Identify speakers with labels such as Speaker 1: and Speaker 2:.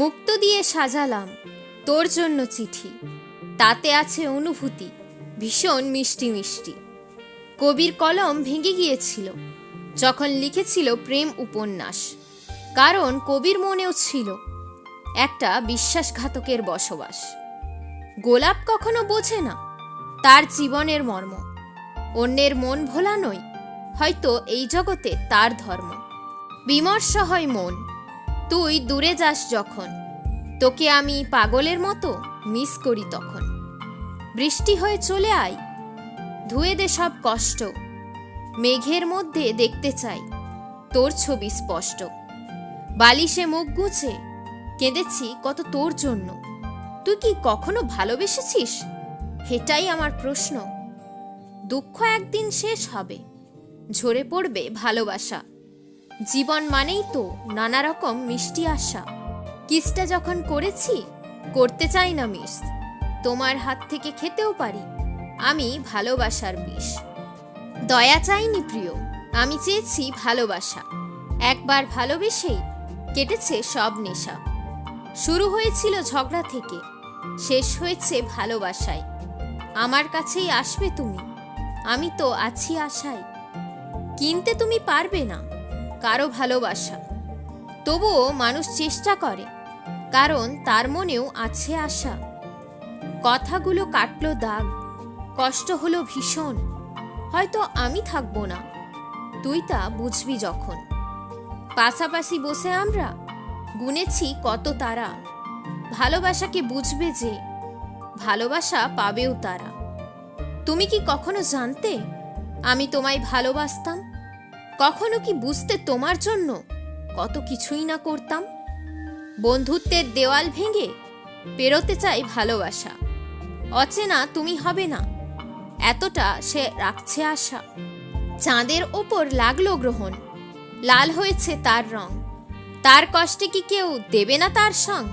Speaker 1: মুক্ত দিয়ে সাজালাম। তোর জন্য চিঠি। তাতে আছে অনুভূতি, ভীষণ মিষ্টি মিষ্টি। কবির কলম ভেঙে গিয়েছিল, যখন লিখেছিল প্রেম উপন্যাস। কারণ কবির মনেও ছিল একটা বিশ্বাসঘাতকের বসবাস। গোলাপ কখনো বোঝে না, তার জীবনের মর্ম। অন্যের মন ভোলানোই হয়তো এই জগতে তার ধর্ম। বিমর্ষ হয় মন তুই দূরে যাস যখন। তোকে আমি পাগলের মতো মিস করি তখন। বৃষ্টি হয়ে চলে আয়। ধুয়ে দে সব কষ্ট। মেঘের মধ্যে দেখতে চাই। তোর ছবি স্পষ্ট। বালিশে মুখ গুছে কেঁদেছি কত তোর জন্য। তুই কি কখনো ভালোবেসেছিস? এটাই আমার প্রশ্ন। দুঃখ একদিন শেষ হবে। ঝরে পড়বে ভালোবাসা। জীবন মানেই তো নানা রকম মিষ্টি আশা। কিসটা যখন করেছি, করতে চাই না মিস। তোমার হাত থেকে খেতেও পারি। আমি ভালোবাসার বিষ। দয়া চাইনি প্রিয়, আমি চেয়েছি ভালোবাসা। একবার ভালোবেসেই কেটেছে সব নেশা। শুরু হয়েছিল ঝগড়া থেকে, শেষ হয়েছে ভালোবাসায়। আমার কাছেই আসবে তুমি, আমি তো আছি আশায়। কিনতে তুমি পারবে না। কারও ভালোবাসা। তবুও মানুষ চেষ্টা করে, কারণ তার মনেও আছে আশা। কথাগুলো কাটলো দাগ, কষ্ট হলো ভীষণ, হয়তো আমি থাকব না, তুই তা বুঝবি যখন। পাশাপাশি বসে আমরা গুনেছি কত তারা, ভালোবাসাকে বুঝবে যে ভালোবাসা পাবেও তারা। তুমি কি কখনো জানতে আমি তোমায় ভালোবাসতাম? কখনো কি বুঝতে তোমার জন্য কত কিছুই না করতাম? বন্ধুত্বের দেওয়াল ভেঙে পেরোতে চাই ভালোবাসা। অচেনা তুমি হবে না, এতটা সে রাখছে আশা। চাঁদের ওপর লাগল গ্রহণ, লাল হয়েছে তার রং। তার কষ্টে কি কেউ দেবে না তার সঙ্গ?